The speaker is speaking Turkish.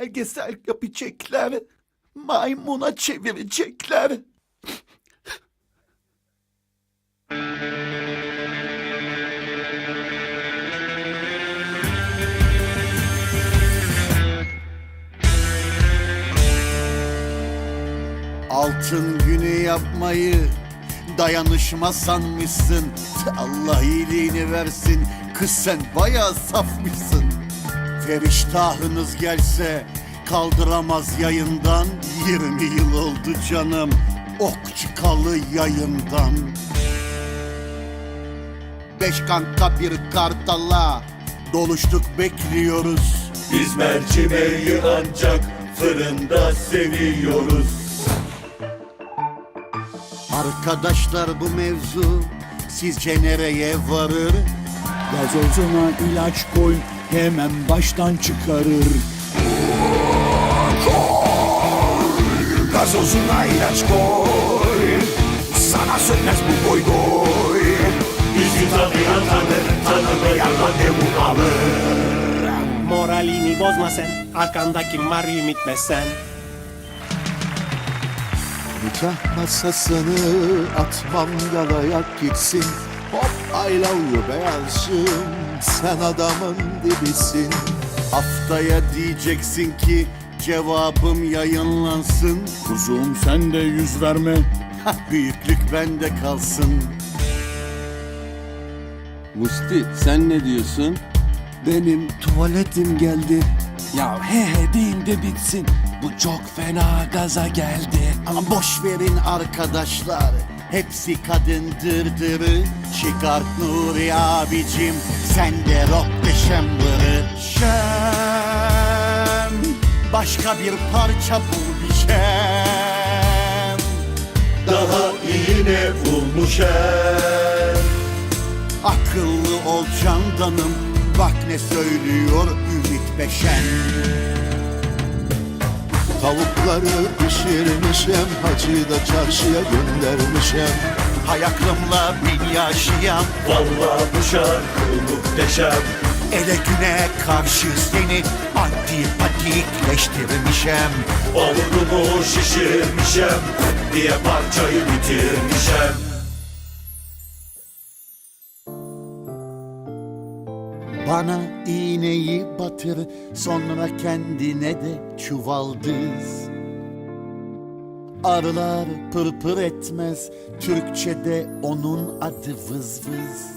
belgesel yapacaklar. Maymuna çevirecekler. Altın günü yapmayı dayanışma sanmışsın. Allah iyiliğini versin. Kız sen bayağı safmışsın. Feriştahınız gelse kaldıramaz yayından. 20 yıl oldu canım ok çıkalı yayından. Beş kanka bir kartala doluştuk bekliyoruz. Biz mercimeği ancak fırında seviyoruz. Arkadaşlar bu mevzu sizce nereye varır? Gazozuna ilaç koy hemen baştan çıkarır. Gazozuna ilaç koy Sana sönmez bu boy boy Bizi tanıyan tanır, tanımayan randevu alır. Moralini bozma sen Arkandaki var ümit sen Nikah masasını atmam yalayak gitsin Hop I love you beyazcığım Sen adamın dibisin Haftaya diyeceksin ki cevabım yayınlansın. Kuzum sen de yüz verme. Büyüklük bende kalsın. Musti sen ne diyorsun? Benim tuvaletim geldi Ya he he deyin de bitsin. Bu çok fena gaza geldi. Ama boş verin arkadaşlar. Hepsi kadın dırdırı. Çıkart Nuri abicim. Sen de rock deşembırı. Şem. Başka bir parça bul bir şem. Daha iyi ne bulmuşum. Akıllı ol candanım. Bak ne söylüyor Ümit Beşen. Tavukları pişirmişem Hacı da çarşıya göndermişem Hay aklımla bin yaşayan Vallahi bu şarkı muhteşem. Ele güne karşı seni antipatikleştirmişem Balıkımı şişirmişem diye parçayı bitirmişem. Bana iğneyi batır sonra kendine de çuvaldız Arılar pırpır etmez Türkçede onun adı vız vız